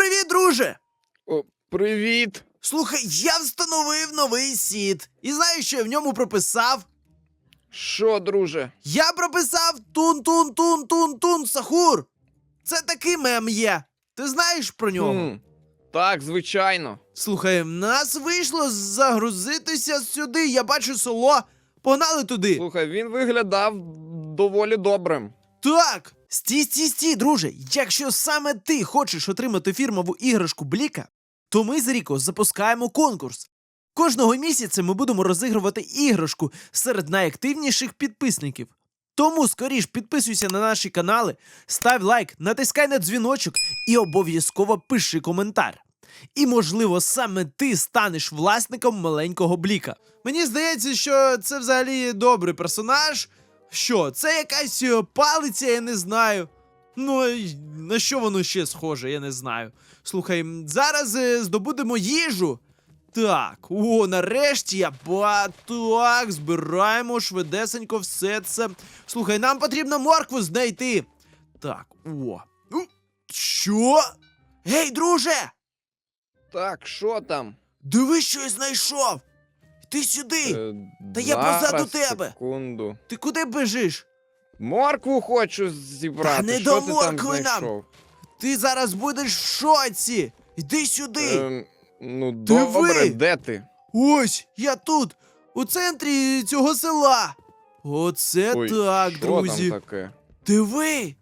Привіт, друже! О, привіт! Слухай, я встановив новий сіт. І знаєш, що я в ньому прописав? Що, друже? Я прописав тун-тун-тун-тун-тун Сахур. Це такий мем є. Ти знаєш про нього? Хм, так, звичайно. Слухай, в нас вийшло загрузитися сюди. Я бачу село. Погнали туди. Слухай, він виглядав доволі добрим. Так, стій, стій, стій, друже. Якщо саме ти хочеш отримати фірмову іграшку Бліка, то ми з Ріко запускаємо конкурс. Кожного місяця ми будемо розігрувати іграшку серед найактивніших підписників. Тому скоріш підписуйся на наші канали, став лайк, натискай на дзвіночок і обов'язково пиши коментар. І, можливо, саме ти станеш власником маленького бліка. Мені здається, що це взагалі добрий персонаж. Що, це якась е, палиця, я не знаю. Ну, на що воно ще схоже, я не знаю. Слухай, зараз е, здобудемо їжу. Так, о, нарешті я ба так, збираємо швидесенько все це. Слухай, нам потрібно моркву знайти. Так, о. Що? Гей, друже! Так, що там? Диви, що я знайшов! Йди сюди! Е, Та я зараз, позаду тебе. Секунду. Ти куди бежиш? Моркву хочу зібрати. Та не що до ти там моркви нам. знайшов? Ти зараз будеш в шоці! Йди сюди! Ем, ну, Диви. добре, де ти? Ось, я тут, у центрі цього села. Оце Ой, так, що друзі. там таке? Диви.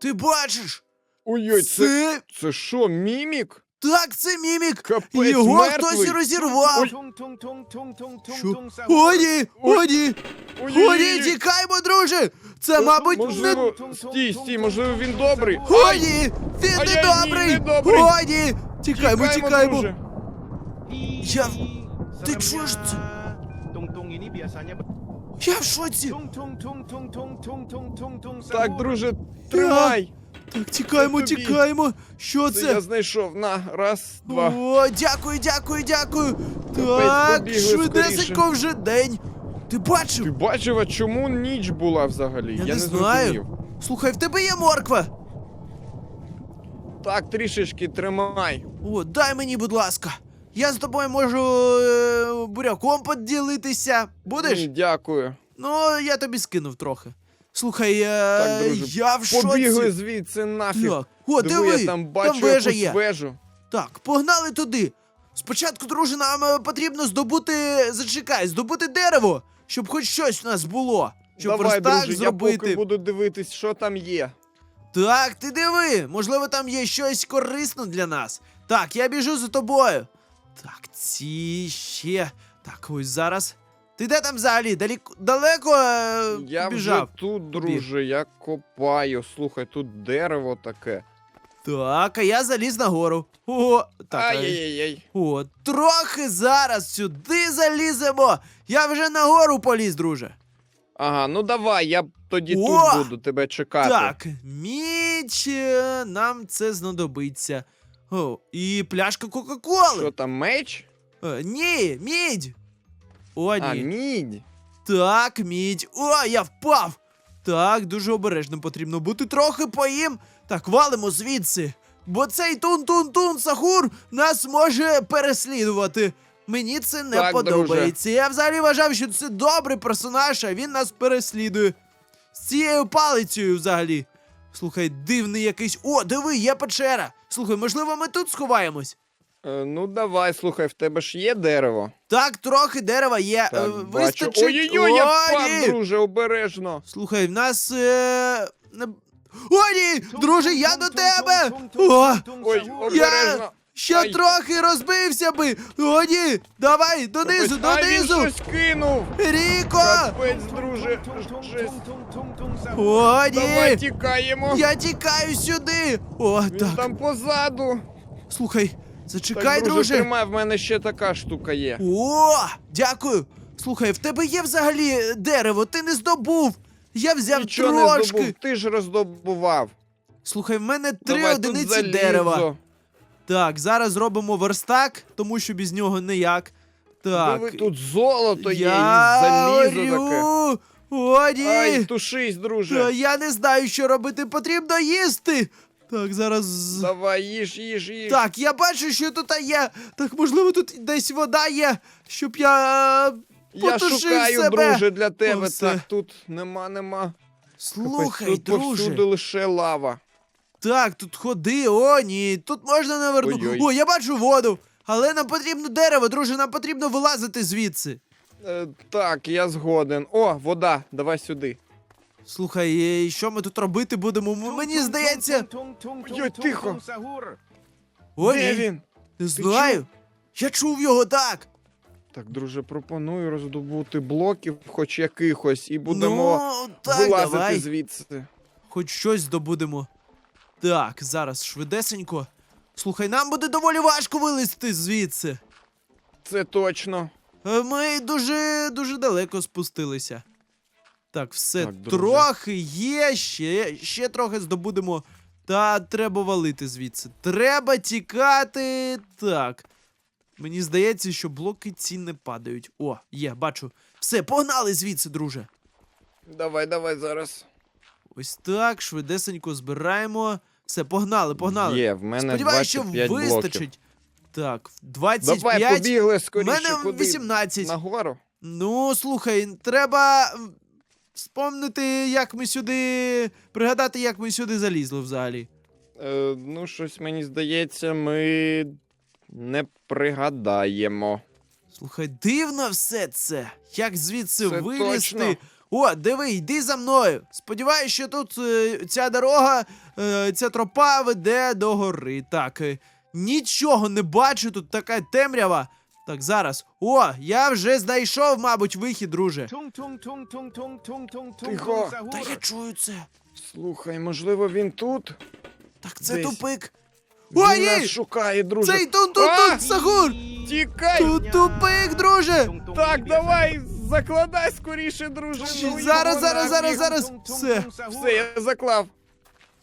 Ти бачиш? Ой-ой, це, Це це що, мімік? Так, це мімік. Капець, Його мертвий. хтось розірвав. Що? О, ні, о, ні, о, ні, Ой-ой-ой. тікаймо, друже. Це, мабуть, не... Можливо, стій, стій, можливо, він добрий. О, Ай! ні, він Ай-яй, ні, недобрий. недобрий. О, ні, тікаймо, тікаймо. друже. Я... Ти чуєш це? Я в шоці. Так, друже, тримай. Так, тікаємо, Це тобі. тікаємо. Що Це я знайшов. На, раз, два. О, дякую, дякую, дякую. Так, побігли швидесенько скоріше. вже день. Ти бачив? Ти бачив, а чому ніч була взагалі? Я Я, не знаю. зрозумів. Слухай, в тебе є морква. Так, трішечки тримай. О, дай мені, будь ласка. Я з тобою можу е, буряком поділитися. Будеш? Дякую. Ну, я тобі скинув трохи. Слухай, е, Так, друже, я в шоці. Побігли звідси нафіг. Так. О, диви, я там бачу вежа якусь є. вежу. Так, погнали туди. Спочатку, друже, нам е, потрібно здобути. Зачекай, здобути дерево, щоб хоч щось в нас було. Щоб Давай, верстак друже, зробити. я поки буду дивитись, що там є. Так, ти диви, можливо, там є щось корисне для нас. Так, я біжу за тобою. Так, ці ще. Так, ось зараз. Ти де там взагалі? Далеко, далеко е, Я біжав? вже тут, друже, я копаю. Слухай, тут дерево таке. Так, а я заліз нагору. О, так. е, Ай-яй-яй. О, трохи зараз сюди заліземо. Я вже нагору поліз, друже. Ага, ну давай, я тоді О! тут буду тебе чекати. Так, міч, е, нам це знадобиться. О, і пляшка Кока-Коли. Що там, меч? Е, ні, мідь. О, ні. А, мідь. Так, мідь. О, я впав. Так, дуже обережно потрібно бути трохи поїм. Так, валимо звідси. Бо цей тун-тун-тун Сахур нас може переслідувати. Мені це не Так, подобається. Я взагалі вважав, що це добрий персонаж, а він нас переслідує. З цією палицею взагалі. Слухай, дивний якийсь. О, диви, є печера. Слухай, можливо, ми тут сховаємось. Е, ну давай, слухай, в тебе ж є дерево. Так, трохи дерева є. Так, е, бачу. Вистачить. Ой-ой-ой, я впав, ні! друже, обережно. Слухай, в нас. Е... не- О, ні! Друже, я до тебе! О! Ой, Я обережно. ще Ай. трохи розбився би! О, ні! Давай, донизу, Ай, він донизу! щось кинув. Ріко! Капець, друже. Жесть. О, Давай ні! тікаємо. Я тікаю сюди! О, Він так. там позаду. Слухай, зачекай, так, друже, друже! тримай, в мене ще така штука є. О, дякую! Слухай, в тебе є взагалі е, дерево, ти не здобув! Я взяв Нічого не трошки. здобув, ти ж роздобував. Слухай, в мене три Давай, одиниці дерева. Так, зараз зробимо верстак, тому що без нього ніяк. Так. Диви, тут золото є, я і залізо таке. О, ні. Ай, тушись, друже. Та я не знаю, що робити. Потрібно їсти. Так, зараз. Давай, їж, їж, їж. Так, я бачу, що тут є. Так, можливо, тут десь вода є, щоб я. е, Я потушив шукаю, себе. друже, для тебе. все. Так, тут нема, нема. Слухай, Капець, тут друже. повсюди лише лава. Так, тут ходи, о, ні, тут можна навернути. Ой-ой. О, я бачу воду. Але нам потрібно дерево, друже, нам потрібно вилазити звідси. Е, так, я згоден. О, вода, давай сюди. Слухай, е, що ми тут робити будемо? М- Мені здається. Йой, тихо. О, Де ні, він? не знаю. Я чув його так. Так, друже, пропоную роздобути блоків, хоч якихось, і будемо ну, так, вилазити давай. звідси. Хоч щось здобудемо. Так, зараз швидесенько. Слухай, нам буде доволі важко вилізти звідси. Це точно. Е, Ми дуже дуже далеко спустилися. Так, все Так, трохи є, ще, ще трохи здобудемо. Та треба валити звідси. Треба тікати. Так. Мені здається, що блоки ці не падають. О, є, бачу. Все, погнали звідси, друже. Давай, давай зараз. Ось так, швидесенько збираємо. Все, погнали, погнали. Є, в мене Сподіваюсь, що 25 блоків. вистачить. Так, 25. Давай, побігли У скоріше. мене Куди? 18. Нагору? Ну, слухай, треба вспомнити, як ми сюди. Пригадати, як ми сюди залізли взагалі. Е, ну, щось мені здається, ми не пригадаємо. Слухай, дивно все це. Як звідси Це вилізти? точно. О, диви, йди за мною. Сподіваюсь, що тут е, ця дорога, е, ця тропа веде до гори. Так, е, нічого не бачу, тут така темрява. Так, зараз. О, я вже знайшов, мабуть, вихід, друже. Тихо. Та я чую це. Слухай, можливо, він тут? Так, це Десь. тупик. Він Ой, нас ні! шукає, друже. Цей тут, тут, А! тут, Сагур! Тікай! Тут тупик, друже! Так, давай, закладай скоріше, друже. Ну зараз, його зараз, зараз, нафіг. зараз. Все. Все, я заклав.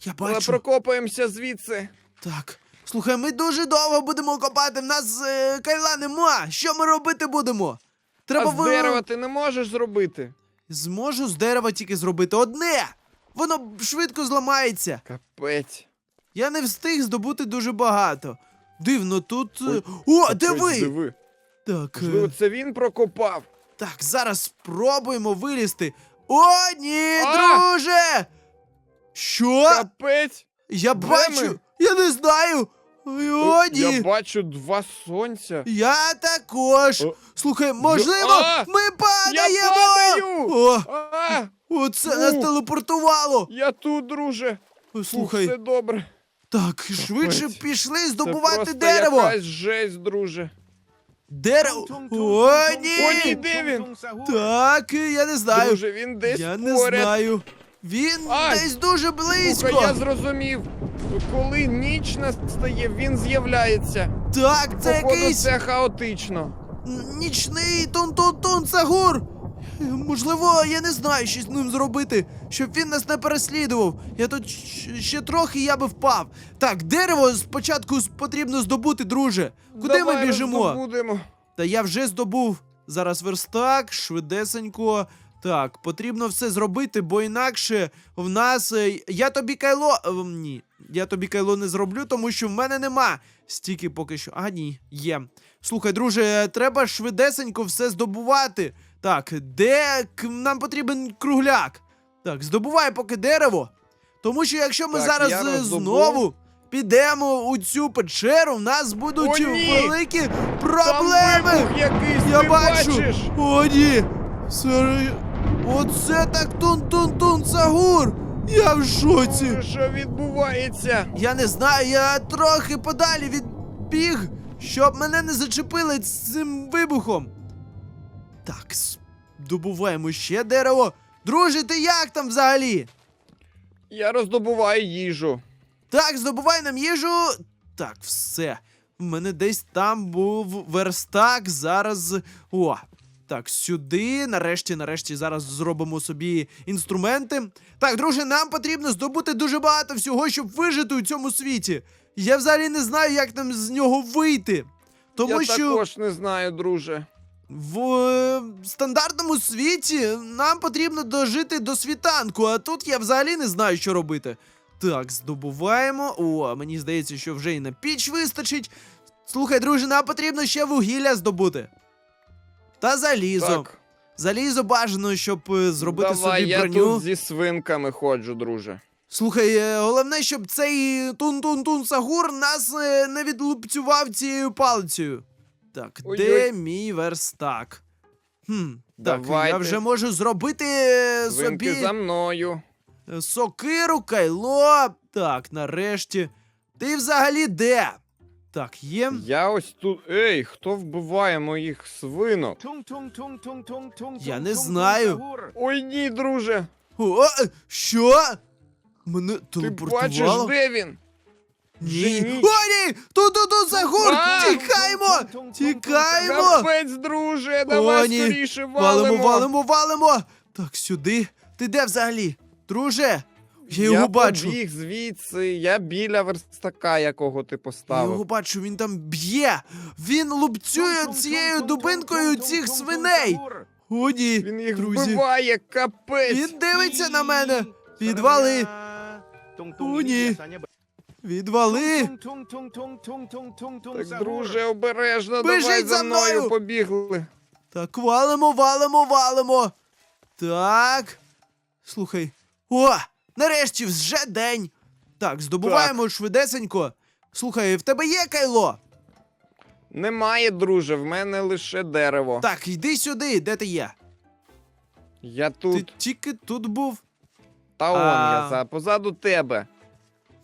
Я Але бачу. прокопаємося звідси. Так. Слухай, ми дуже довго будемо копати, в нас е, кайла нема. Що ми робити будемо? Треба а з ви- дерева ти не можеш зробити? Зможу з дерева тільки зробити одне. Воно швидко зламається. Капець. Я не встиг здобути дуже багато. Дивно, тут. е, Ой, О, Капець, диви! диви. Так, е, Можливо, це він прокопав. так, зараз спробуємо вилізти. О, ні, А! друже! Що? Капець. Я Де бачу! ми? Я не знаю! Ой, О, ні! Я бачу два сонця. Я також. О. Слухай, можливо, А! ми падаємо! падаю! О, А, оце нас телепортувало. я тут, друже. О, Слухай, все добре. так, швидше Капець. пішли Це здобувати просто дерево. якась жесть, друже. Дерево. О, О, ні, ні! де він? Так, я не знаю. Друже, він десь я не поряд. знаю. Він Ай! десь дуже близько. Слухай, я зрозумів. Коли ніч настає, він з'являється. Так, це Походу, якийсь це хаотично. нічний тун-тун-тун Сагур. Можливо, я не знаю, що з ним зробити, щоб він нас не переслідував. Я тут щ- ще трохи я би впав. Так, дерево спочатку потрібно здобути, друже. Куди Давай ми біжимо? роздобудемо. Та я вже здобув. Зараз верстак, швидесенько. Так, потрібно все зробити, бо інакше в нас. е, Я тобі кайло. е, Ні, я тобі кайло не зроблю, тому що в мене нема стільки поки що. А, ні, є. Слухай, друже, треба швидесенько все здобувати. Так, де нам потрібен кругляк? Так, здобувай поки дерево. Тому що якщо ми Так, зараз е, знову підемо у цю печеру, в нас будуть О, ні! великі Там проблеми. вибух якийсь, Я ти бачу. бачиш? О, ні. Сер... Оце так тун-тун-тун Сагур. Я в шоці. Що відбувається? Я не знаю, я трохи подалі відбіг, щоб мене не зачепили цим вибухом. Так, добуваємо ще дерево. Друже, ти як там взагалі? Я роздобуваю їжу. Так, здобувай нам їжу. Так, все. В мене десь там був верстак. Зараз. О! Так, сюди. Нарешті, нарешті, зараз зробимо собі інструменти. Так, друже, нам потрібно здобути дуже багато всього, щоб вижити у цьому світі. Я взагалі не знаю, як нам з нього вийти. Тому Я що також не знаю, друже. в е, стандартному світі нам потрібно дожити до світанку, а тут я взагалі не знаю, що робити. Так, здобуваємо. О, мені здається, що вже і на піч вистачить. Слухай, друже, нам потрібно ще вугілля здобути. Та залізо. Так, Залізо бажано, щоб е, зробити давай, собі я броню. тут зі свинками ходжу, друже. Слухай, е, головне, щоб цей тун-тун-тун Сагур нас е, не відлупцював цією палицею. Так, Ой-ой. де мій верстак? Хм, так, я Давайте. вже можу зробити е, Свинки собі за мною. е, сокиру, кайло. Так, нарешті. Ти взагалі де? Так, є. Я ось тут. Ей, хто вбиває моїх свинок? Я не знаю. Ой ні, друже. О, що? Мене Ти бачиш, де він? Ні. О, ні! Ту-ту-ту, Сагур! Тікаємо! Тікаємо! Капець, друже, давай скоріше Валимо, валимо. валимо, валимо! Так, сюди. Ти де взагалі? Друже? Я його я бачу. побіг звідси, я біля верстака, якого ти Я поставив. його бачу, він там б'є. Він лупцює цією дубинкою цих свиней. О, ні, Він їх друзі. вбиває, капець. Він дивиться на мене. Відвали. О, ні. Відвали. Так, друже, обережно, Біжить давай за за мною мною. побігли. Так, валимо, валимо, валимо. Так. Слухай. О! Нарешті вже день. Так, здобуваємо швидесенько. Слухай, в тебе є кайло? Немає, друже, в мене лише дерево. Так, йди сюди, де ти є? Я тут. Ти тільки тут був. Та он А. я за позаду тебе.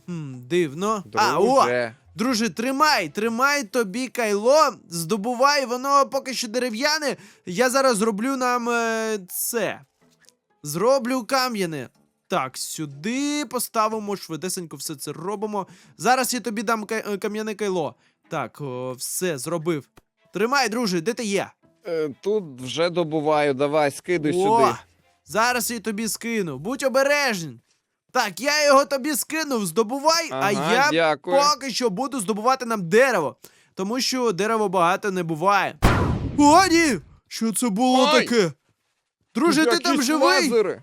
Хм, дивно. А, о! Друже. Друже, тримай, тримай тобі кайло, здобувай, воно поки що дерев'яне. Я зараз зроблю нам е, це. Зроблю кам'яне. Так, сюди поставимо швидесенько все це робимо. Зараз я тобі дам е, кам'яне кайло. Так, о, все, зробив. Тримай, друже, де ти є? Е, Тут вже добуваю, давай, скидуй О, сюди. зараз я тобі скину. Будь обережний. Так, я його тобі скинув, здобувай, а я дякую. поки що буду здобувати нам дерево. Тому що дерево багато не буває. О, ні! Що це було Ой! таке? Друже, ти там живий? лазери.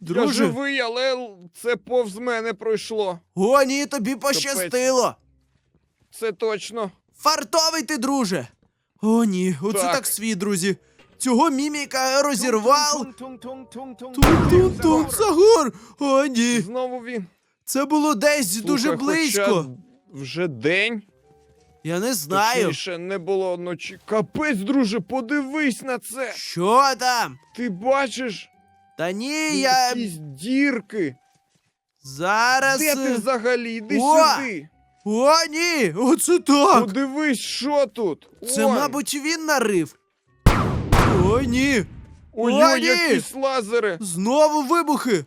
Я Друже, живий, але це повз мене пройшло. о, ні, тобі пощастило. Це точно. Фартовий ти, друже. О, ні, оце так, Так. свій, друзі. Цього міміка розірвав. Тун-тун-тун, Сагур! О, ні. Знову він. Це було десь дуже Слухай, близько. хоча Вже день. Я не знаю. Точніше, не було ночі. Капець, друже, подивись на це. Що там? Ти бачиш? Та ні, я Якісь дірки. зараз. Де ти е, взагалі? Йди О! сюди. О, ні! Оце так! Подивись, що тут. Це, Ой. мабуть, він нарив. О, ні! Ой-ой, О, ні! якісь лазери. Знову вибухи!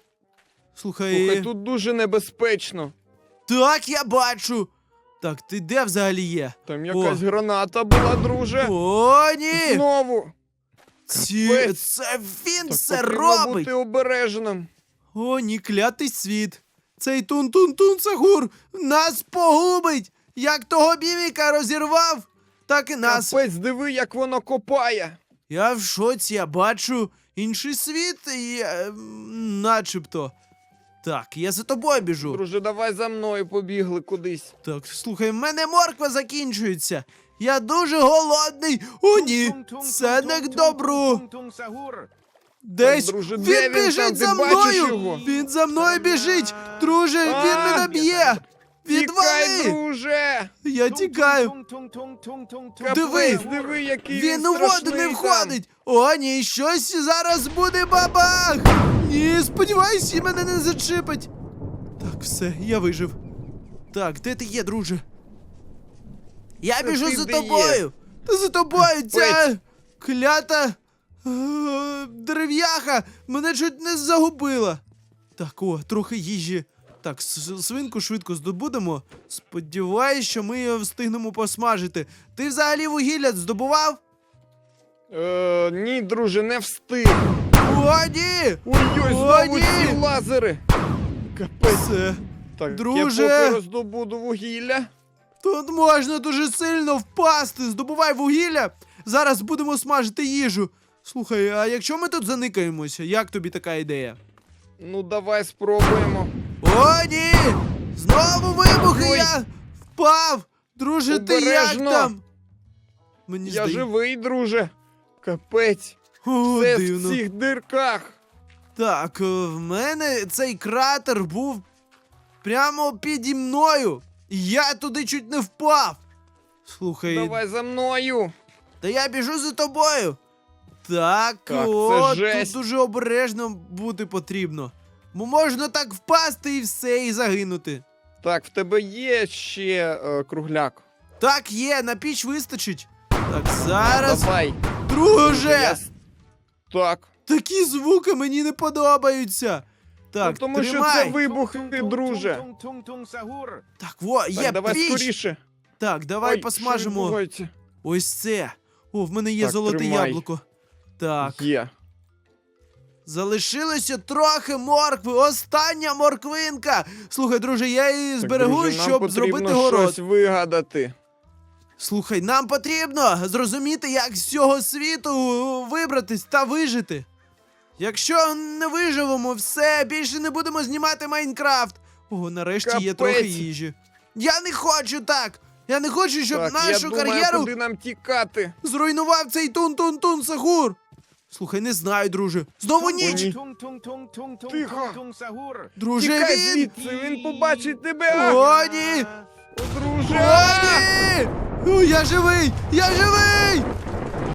Слухай, Слухай, тут дуже небезпечно. так я бачу. Так, ти де взагалі є? Там якась граната була, друже. О, ні! Знову. Ці... капець. Це він Так все потрібно робить! бути обережним. О, ні, клятий світ. Цей тун-тун-тун Сагур нас погубить! Як того біміка розірвав, так і нас. Капець, диви, як воно копає. Я в шоці, я бачу інший світ, і, е, м, начебто. Так, я за тобою біжу. Друже, давай за мною побігли кудись. Так, слухай, в мене морква закінчується. Я дуже голодний. О, ні, це не к добру. Десь друже, він де він біжить там? Ти за бачиш мною. його? Він за мною біжить. Друже, він А, мене б'є. Тікай, Відвали! друже! Я тікаю. Диви! диви, який Він він у воду страшний не там. входить. О, ні, щось зараз буде бабах. Ні, сподіваюсь, і мене не зачепить. Так, все, я вижив. Так, де ти є, друже? Я біжу ти за де тобою. Та за тобою ця клята е, дерев'яха мене чуть не загубила. Так, о, трохи їжі. Так, свинку швидко здобудемо. Сподіваюсь, що ми її встигнемо посмажити. Ти взагалі вугілля здобував? Е, ні, друже, не встиг. О, ні! Ой-ой, знову ні! ці лазери. Капець. Все. Так, Друже! я поки роздобуду вугілля. Тут можна дуже сильно впасти. Здобувай вугілля. Зараз будемо смажити їжу. Слухай, а якщо ми тут заникаємося, як тобі така ідея? Ну, давай спробуємо. О, ні! Знову вибухи! Ой. Я впав! Друже, ти як Обережно. там? Мені Я здається. живий, друже. Капець. О, Все дивно. в цих дирках. Так, е, в мене цей кратер був прямо піді мною. Я туди чуть не впав. Слухай, Давай за мною. та я біжу за тобою. Так, Так, це о, тут дуже обережно бути потрібно. Бо можна так впасти і все, і загинути. Так, в тебе є ще е, кругляк. Так, є, на піч вистачить. Так, зараз. Давай. Друже! Так. Такі звуки мені не подобаються. Так, ну, тому тримай. що це вибухи, друже. Так, во, є Так, давай піч. скоріше. Так, давай Ой, посмажемо. Ось це. О, в мене є Так, золоте тримай. яблуко. Так, Є. залишилося трохи моркви. Остання морквинка. Слухай, друже, я її Так, зберегу, друже, щоб потрібно зробити город. щось вигадати. Слухай, нам потрібно зрозуміти, як з цього світу вибратись та вижити. Якщо не виживемо, все, більше не будемо знімати Майнкрафт. О, нарешті є Капець. трохи їжі. Я не хочу так! Я не хочу, щоб так, нашу я думаю, кар'єру куди нам тікати. зруйнував цей тун-тун-тун Сагур. Слухай, не знаю, друже. Знову ніч! ні. Тихо. Друже, Тікай він! звідси, він побачить тебе. О, ні! Друже. О, ні! О, я живий! Я живий!